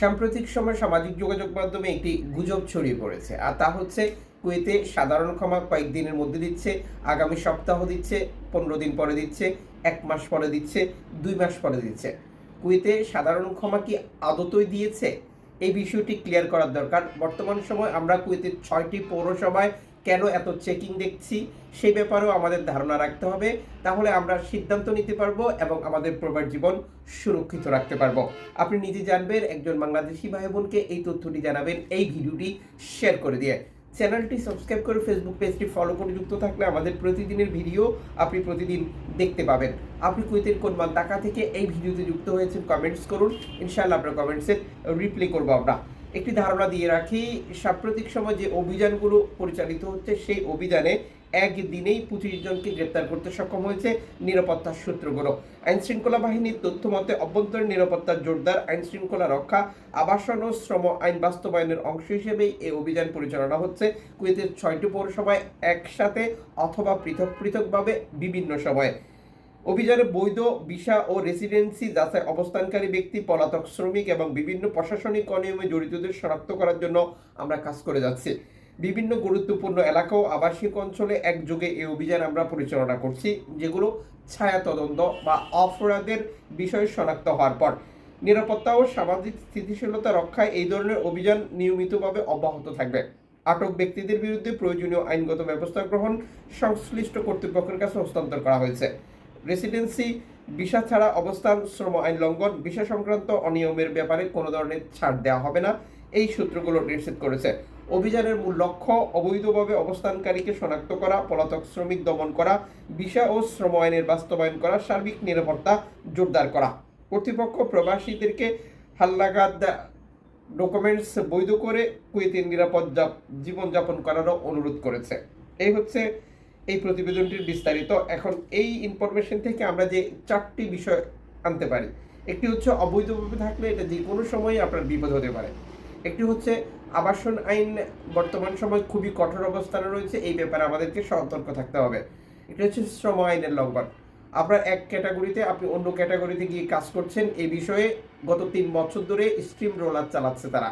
সাম্প্রতিক সময় সামাজিক যোগাযোগ মাধ্যমে একটি গুজব ছড়িয়ে পড়েছে। আর তা হচ্ছে, কুয়েতে সাধারণ ক্ষমা কয়েকদিনের মধ্যে দিচ্ছে, আগামী সপ্তাহ দিচ্ছে, পনেরো দিন পরে দিচ্ছে, এক মাস পরে দিচ্ছে, দুই মাস পরে দিচ্ছে। কুয়েতে সাধারণ ক্ষমা কি আদতই দিয়েছে? এই বিষয়টি ক্লিয়ার করার দরকার। বর্তমান সময় আমরা কুয়েতের ছয়টি পৌরসভায় কেন এত চেকিং দেখছি সেই ব্যাপারেও আমাদের ধারণা রাখতে হবে। তাহলে আমরা সিদ্ধান্ত নিতে পারব এবং আমাদের প্রবার জীবন সুরক্ষিত রাখতে পারব। আপনি নিজে জানবেন, একজন বাংলাদেশি ভাই বোনকে এই তথ্যটি জানাবেন, এই ভিডিওটি শেয়ার করে দিয়ে। চ্যানেলটি সাবস্ক্রাইব করে ফেসবুক পেজটি ফলো করে যুক্ত থাকলে আমাদের প্রতিদিনের ভিডিও আপনি প্রতিদিন দেখতে পাবেন। আপনি কুয়েতের কোন মান টাকা থেকে এই ভিডিওতে যুক্ত হয়েছেন কমেন্টস করুন। ইনশাআল্লাহ আপনার কমেন্টসের রিপ্লাই করব আমরা। একটি ধারণা দিয়ে রাখি, সাম্প্রতিক সময় যে অভিযানগুলো পরিচালিত হচ্ছে, সেই অভিযানে একদিনেই পঁচিশ জনকে গ্রেপ্তার করতে সক্ষম হয়েছে নিরাপত্তার সূত্রগুলো। আইন শৃঙ্খলা বাহিনীর তথ্য মতে, অভ্যন্তরীণ নিরাপত্তার জোরদার আইন শৃঙ্খলা রক্ষা, আবাসন ও শ্রম আইন বাস্তবায়নের অংশ হিসেবে এই অভিযান পরিচালনা হচ্ছে। কুয়েতের ছয়টি পৌরসভায় একসাথে অথবা পৃথক পৃথকভাবে বিভিন্ন সময়ে অভিযানে বৈধ ভিসা ও রেসিডেন্সি যাচাই অবস্থানকারী ব্যক্তি, পলাতক শ্রমিক এবং বিভিন্ন প্রশাসনিক অনিয়মে জড়িতদের শনাক্ত করার জন্য আমরা কাজ করে যাচ্ছি। বিভিন্ন গুরুত্বপূর্ণ এলাকা ও আবাসিক অঞ্চলে একযোগে এই অভিযান আমরা পরিচালনা করছি, যেগুলো ছায়া তদন্ত বা অপরাধের বিষয় শনাক্ত হওয়ার পর। নিরাপত্তা ও সামাজিক স্থিতিশীলতা রক্ষায় এই ধরনের অভিযান নিয়মিতভাবে অব্যাহত থাকবে। আটক ব্যক্তিদের বিরুদ্ধে প্রয়োজনীয় আইনগত ব্যবস্থা গ্রহণ সংশ্লিষ্ট কর্তৃপক্ষের কাছে হস্তান্তর করা হয়েছে। রেসিডেন্সি, ভিসা ছাড়া অবস্থান, শ্রম আইন লঙ্ঘন, ভিসা সংক্রান্ত অনিয়মের ব্যাপারে কোনো ধরনের ছাড় দেওয়া হবে না, এই সূত্রগুলো নিশ্চিত করেছে। অভিযানের মূল লক্ষ্য, অবৈধভাবে অবস্থানকারীকে শনাক্ত করা, পলাতক শ্রমিক দমন করা, ভিসা ও শ্রম আইনের বাস্তবায়ন করা, সার্বিক নিরাপত্তা জোরদার করা। কর্তৃপক্ষ প্রবাসীদেরকে হাল্লাগাদ ডকুমেন্টস বৈধ করে কুয়েতের নিরাপদ জীবনযাপন করারও অনুরোধ করেছে। এই হচ্ছে এই প্রতিবেদনটির বিস্তারিত। এখন এই ইনফরমেশন থেকে আমরা যে চারটি বিষয় আনতে পারি, একটি হচ্ছে অবৈধভাবে থাকলে এটা যে কোনো সময় আপনার বিপদ হতে পারে। একটি হচ্ছে আবাসন আইন বর্তমান সময় খুবই কঠোর অবস্থানে রয়েছে, এই ব্যাপারে আমাদেরকে সতর্ক থাকতে হবে। এটি হচ্ছে শ্রম আইনের লঙ্ঘন। আপনার এক ক্যাটাগরিতে আপনি অন্য ক্যাটাগরিতে গিয়ে কাজ করছেন, এই বিষয়ে গত তিন বছর ধরে স্ট্রিম রোলার চালাচ্ছে তারা।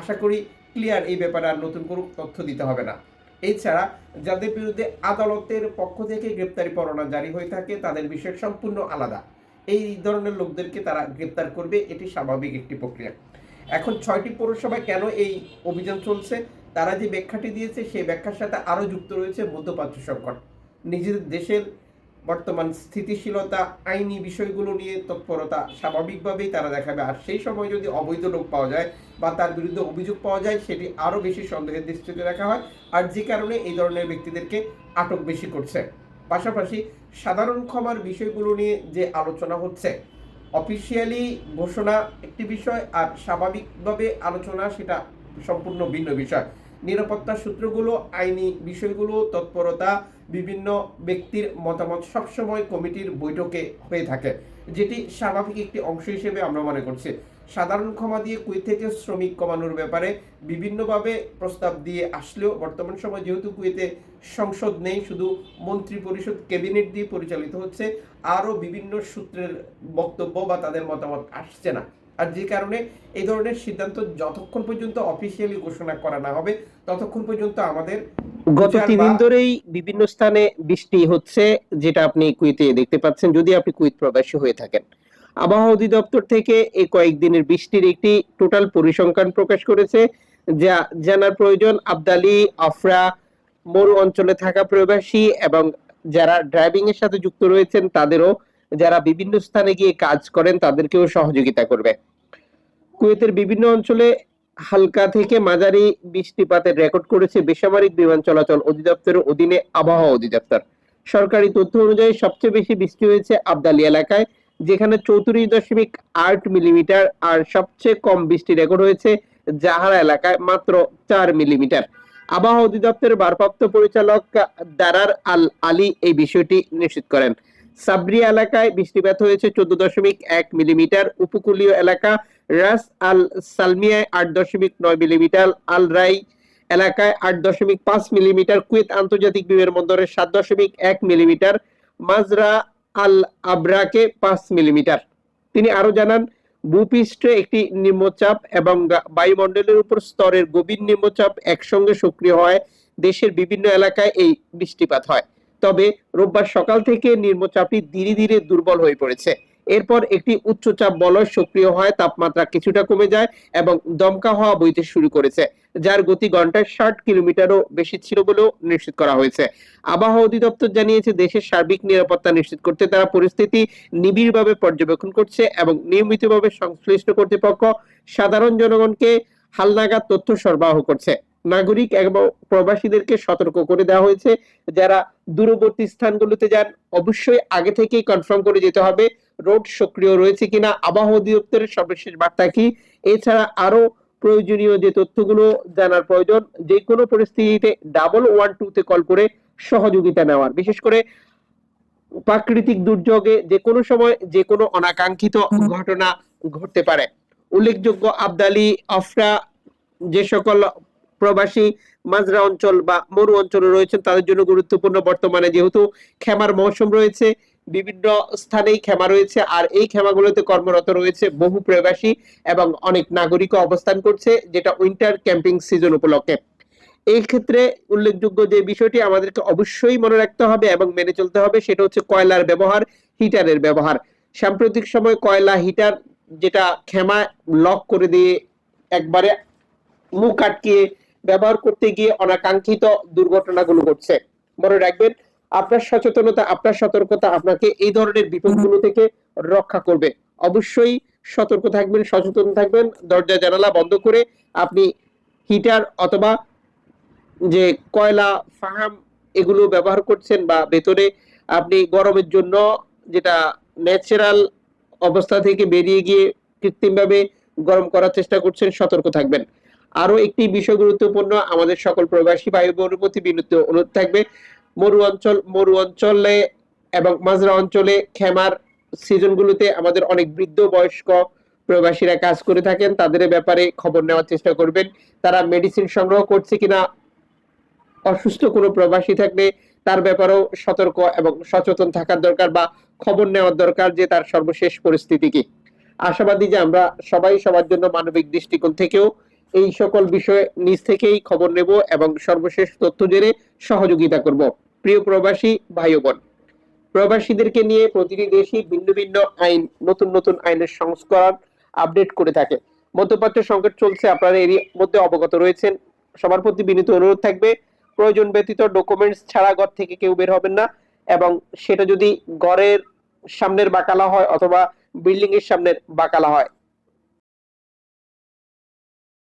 আশা করি ক্লিয়ার এই ব্যাপারে আর নতুন কোনো তথ্য দিতে হবে না। এছাড়া যাদের বিরুদ্ধে আদালতের পক্ষ থেকে গ্রেপ্তারি পরোয়ানা জারি হয়ে থাকে, তাদের বিষয় সম্পূর্ণ আলাদা। এই ধরনের লোকদেরকে তারা গ্রেপ্তার করবে, এটি স্বাভাবিক একটি প্রক্রিয়া। এখন ছয়টি পৌরসভায় কেন এই অভিযান চলছে, তারা যে ব্যাখ্যাটি দিয়েছে, সেই ব্যাখ্যার সাথে আরও যুক্ত রয়েছে মধ্যপ্রাচ্য সংকট। নিজেদের দেশের বর্তমান স্থিতিশীলতা, আইনি বিষয়গুলো নিয়ে তৎপরতা স্বাভাবিকভাবেই তারা দেখাবে। আর সেই সময় যদি অবৈধ লোক পাওয়া যায় বা তার বিরুদ্ধে অভিযোগ পাওয়া যায়, সেটি আরও বেশি সন্দেহের দৃষ্টিতে রাখা হয়। আর যে কারণে এই ধরনের ব্যক্তিদেরকে আটক বেশি করছে। পাশাপাশি সাধারণ ক্ষমার বিষয়গুলো নিয়ে যে আলোচনা হচ্ছে, অফিসিয়ালি ঘোষণা একটি বিষয় আর স্বাভাবিকভাবে আলোচনা সেটা সম্পূর্ণ ভিন্ন বিষয়। নিরাপত্তা সূত্রগুলো, আইনি বিষয়গুলো, তৎপরতা, বিভিন্ন ব্যক্তির মতামত সবসময় কমিটির বৈঠকে হয়ে থাকে। যেটি স্বাভাবিক একটি অংশ হিসেবে আমরা মনে করছি। সাধারণ ক্ষমা দিয়ে কুয়েত থেকে শ্রমিক কমানোর ব্যাপারে বিভিন্নভাবে প্রস্তাব দিয়ে আসলেও বর্তমান সময় যেহেতু কুয়েতে সংসদ নেই, শুধু মন্ত্রী পরিষদ ক্যাবিনেট দিয়ে পরিচালিত হচ্ছে, আরও বিভিন্ন সূত্রের বক্তব্য বা তাদের মতামত আসছে না। আর যে কারণে এই ধরনের সিদ্ধান্ত যতক্ষণ পর্যন্ত অফিসিয়ালি ঘোষণা করা না হবে ততক্ষণ পর্যন্ত আমাদের গত তিন দিন ধরেই বিভিন্ন স্থানে বৃষ্টি হচ্ছে যেটা আপনি কুয়েতে দেখতে পাচ্ছেন যদি আপনি কুয়েত প্রবাসী হয়ে থাকেন। আবহাওয়া অধিদপ্তর থেকে এই কয়েকদিনের বৃষ্টির একটি টোটাল পরিসংখ্যান প্রকাশ করেছে যা জানার প্রয়োজন আবদালি আফরা মরু অঞ্চলে থাকা প্রবাসী এবং যারা ড্রাইভিং এর সাথে যুক্ত রয়েছেন তাদেরও যারা বিভিন্ন স্থানে গিয়ে কাজ করেন তাদেরকেও সহযোগিতা করবে। কুয়েতের বিভিন্ন অঞ্চলে হালকা থেকে মাঝারি বৃষ্টিপাতের রেকর্ড করেছে বেসামরিক বিমান চলাচল অধিদপ্তরের অধীনে আবহাওয়া অধিদপ্তর। সরকারি তথ্য অনুযায়ী সবচেয়ে বেশি বৃষ্টি হয়েছে আবদালি এলাকায়, যেখানে চৌত্রিশ দশমিক আট মিলিমিটার আর সবচেয়ে কম বৃষ্টি রেকর্ড হয়েছে জাহারা এলাকায়, মাত্র চার মিলিমিটার। আবহাওয়া অধিদপ্তরের ভারপ্রাপ্ত পরিচালক দারার আল আলী এই বিষয়টি নিশ্চিত করেন। সাবরি এলাকায় বৃষ্টিপাত হয়েছে চোদ্দ দশমিক এক মিলিমিটার। উপকূলীয় এলাকা রাস আল সালমিয়ায় আট দশমিক নয় মিলিমিটার। আল রাই এলাকায় আট দশমিক পাঁচ মিলিমিটার। কুয়েত আন্তর্জাতিক বিমানবন্দরে সাত দশমিক এক মিলিমিটার। মাজরা আল আবরাকে পাঁচ মিলিমিটার। তিনি আরও জানান, ভূপৃষ্ঠে একটি নিম্নচাপ এবং বায়ুমণ্ডলের উপর স্তরের গভীর নিম্নচাপ একসঙ্গে সক্রিয় হয়। দেশের বিভিন্ন এলাকায় এই বৃষ্টিপাত হয়। তবে রোববার সকাল থেকে নিম্নচাপটি ধীরে ধীরে দুর্বল হয়ে পড়েছে। এরপর একটি উচ্চচাপ বলয় সক্রিয় হয় তাপমাত্রা কিছুটা কমে যায় এবং দমকা হওয়া বইতে শুরু করেছে, যার গতি ঘন্টায় ষাট কিলোমিটারও বেশি ছিল বলেও নিশ্চিত করা হয়েছে। আবহাওয়া অধিদপ্তর জানিয়েছে, দেশের সার্বিক নিরাপত্তা নিশ্চিত করতে তারা পরিস্থিতি নিবিড়ভাবে পর্যবেক্ষণ করছে এবং নিয়মিতভাবে সংশ্লিষ্ট কর্তৃপক্ষ সাধারণ জনগণকে হালনাগাদ তথ্য সরবরাহ করছে। নাগরিক এবং প্রবাসীদেরকে সতর্ক করে দেওয়া হয়েছে। যারা দূরবর্তী স্থানগুলোতে যান, অবশ্যই আগে থেকেই কনফার্ম করে যেতে হবে, রোড সক্রিয় রয়েছে কিনা, আবহাওয়া অধিদপ্তরের সর্বশেষ বার্তা কি? এছাড়া আরও প্রয়োজনীয় যে তথ্যগুলো জানার প্রয়োজন যে কোনো পরিস্থিতিতে ডাবল ওয়ান টু তে কল করে সহযোগিতা নেওয়ার। বিশেষ করে প্রাকৃতিক দুর্যোগে যে কোনো সময় যে কোনো অনাকাঙ্ক্ষিত ঘটনা ঘটতে পারে। উল্লেখযোগ্য আবদালি, আফরা, যে সকল প্রবাসী মাজরা অঞ্চল বা মরু অঞ্চলে রয়েছেন, তাদের জন্য গুরুত্বপূর্ণ বর্তমানে যেহেতু খেমার মৌসুম রয়েছে, বিভিন্ন স্থানেই খেমা রয়েছে আর এই খেমাগুলোতে কর্মরত রয়েছে বহু প্রবাসী এবং অনেক নাগরিকও অবস্থান করছে, যেটা উইন্টার ক্যাম্পিং সিজন উপলক্ষে। এই ক্ষেত্রে উল্লেখযোগ্য যে বিষয়টি আমাদেরকে অবশ্যই মনে রাখতে হবে এবং মেনে চলতে হবে, সেটা হচ্ছে কয়লার ব্যবহার, হিটারের ব্যবহার। সাম্প্রতিক সময় কয়লা, হিটার যেটা খেমা লক করে দিয়ে একবারে মুখ আটকিয়ে ব্যবহার করতে গিয়ে অনাকাঙ্ক্ষিত দুর্ঘটনাগুলো ঘটছে। মনে রাখবেন আপনার সচেতনতা আপনার সতর্কতা আপনাকে এই ধরনের বিপদগুলো থেকে রক্ষা করবে। অবশ্যই সতর্ক থাকবেন সচেতন থাকবেন দরজা জানালা বন্ধ করে আপনি হিটার অথবা যে কয়লা ফাহাম এগুলো ব্যবহার করছেন বা ভেতরে আপনি গরমের জন্য যেটা ন্যাচারাল অবস্থা থেকে বেরিয়ে গিয়ে কৃত্রিমভাবে গরম করার চেষ্টা করছেন সতর্ক থাকবেন। আরও একটি বিষয় গুরুত্বপূর্ণ, আমাদের সকল প্রবাসী ভাই বোনের প্রতি বিনীত অনুরোধ থাকবে। মরু অঞ্চল, মরু অঞ্চলে এবং মাজরা অঞ্চলে খেমার সিজনগুলোতে আমাদের অনেক বৃদ্ধ বয়স্ক প্রবাসীরা কাজ করে থাকেন। তাদের ব্যাপারে খবর নেওয়ার চেষ্টা করবেন। তারা মেডিসিন সংগ্রহ করছে কিনা, অসুস্থ কোনো প্রবাসী থাকলে তার ব্যাপারেও সতর্ক এবং সচেতন থাকার দরকার বা খবর নেওয়ার দরকার যে তার সর্বশেষ পরিস্থিতি কি। আশাবাদী যে আমরা সবাই সবার জন্য মানবিক দৃষ্টিকোণ থেকেও এই সকল বিষয়ে নিজ থেকেই খবর নেব এবং সর্বশেষ তথ্য জেনে সহযোগিতা করব। প্রিয় প্রবাসী, ভাই বোন, প্রবাসীদেরকে নিয়ে প্রতিটি দেশই ভিন্ন ভিন্ন আইন, নতুন নতুন আইনের সংস্করণ আপডেট করে থাকে। মধ্যপ্রাচ্য সংকট চলছে, আপনারা এরই মধ্যে অবগত রয়েছেন। সবার প্রতি বিনীত অনুরোধ থাকবে, প্রয়োজন ব্যতীত ডকুমেন্টস ছাড়া ঘর থেকে কেউ বের হবেন না এবং সেটা যদি ঘরের সামনের বাকালা হয় অথবা বিল্ডিং এর সামনের বাকালা হয়